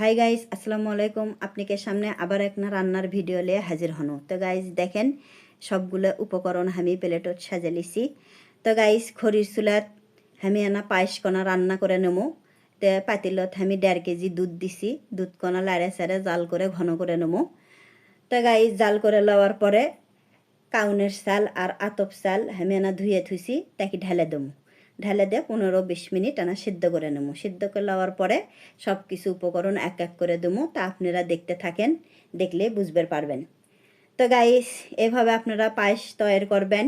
Hi guys আসসালামু আলাইকুম। আপনাকে সামনে আবার এক না রান্নার ভিডিও লিয়ে হাজির হনো। তো গাইজ দেখেন, সবগুলো উপকরণ আমি প্লেটত সাজে লিছি তো গাইজ খরির চুলাত আমি এনা পায়েস কণা রান্না করে নেব তে পাতিলত আমি দেড় কেজি দুধ দিছি। দুধ কণা লাড়ে সাড়ে জাল করে ঘন করে নেব তো গাইজ জাল করে লওয়ার পরে কাউনের চাল আর আতপ চাল আমি এনা ধুয়ে থুইছি, তাকে ঢেলে দেবো ঢেলে দিয়ে পনেরো বিশ মিনিট আনা সিদ্ধ করে নেব। সিদ্ধ করে নেওয়ার পরে সব কিছু উপকরণ এক এক করে দেবো। তা আপনারা দেখতে থাকেন, দেখলে বুঝবে পারবেন। তো গাইস এভাবে আপনারা পায়েস তৈরি করবেন।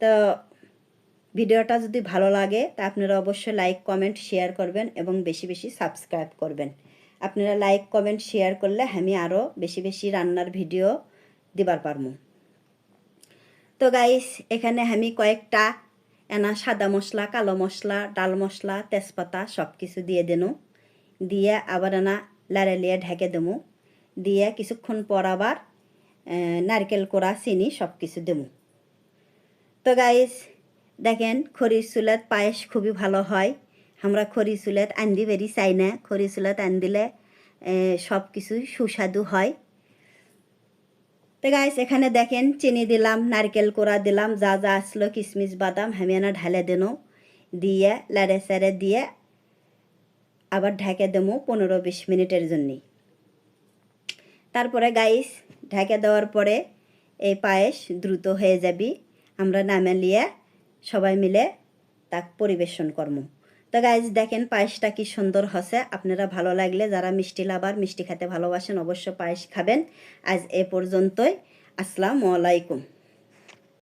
তো ভিডিওটা যদি ভালো লাগে, তা আপনারা অবশ্যই লাইক কমেন্ট শেয়ার করবেন এবং বেশি বেশি সাবস্ক্রাইব করবেন। আপনারা লাইক কমেন্ট শেয়ার করলে আমি আরও বেশি বেশি রান্নার ভিডিও দিবার পারব। তো গাইস এখানে আমি কয়েকটা এনা সাদা মশলা, কালো মশলা, ডাল মশলা, তেজপাতা সব কিছু দিয়ে দেনু। দিয়ে আবার এনা লাড়ালিয়ে ঢেকে দেবো দিয়ে কিছুক্ষণ পর আবার নারকেল কোড়া, চিনি সব কিছু দেবো তো গাইস দেখেন খরির চুলাত পায়েস খুবই ভালো হয়। আমরা খড়ি চুলাত আন্দি বেরি চাই না। খড়ি চুলাত আন দিলে সব কিছুই সুস্বাদু হয়। তো গাইস এখানে দেখেন চিনি দিলাম, নারকেল কোড়া দিলাম, যা যা আসলো কিশমিশ বাদাম, হামিয়ানা ঢালে দেন, দিয়ে লাড়ে সাড়ে দিয়ে আবার ঢেকে দেবো পনেরো বিশ মিনিটের জন্যে। তারপরে গাইস ঢেকে দেওয়ার পরে এই পায়েস দ্রুত হয়ে যাবি, আমরা নামে নিয়ে সবাই মিলে তাক পরিবেশন করব তো গাইজ দেখেন পায়েসটা কি সুন্দর হসে আপনারা ভালো লাগলে যারা মিষ্টি লাভার, মিষ্টি খেতে ভালোবাসেন অবশ্য পায়েস খাবেন। আজ এ পর্যন্তই। আসসালামু আলাইকুম।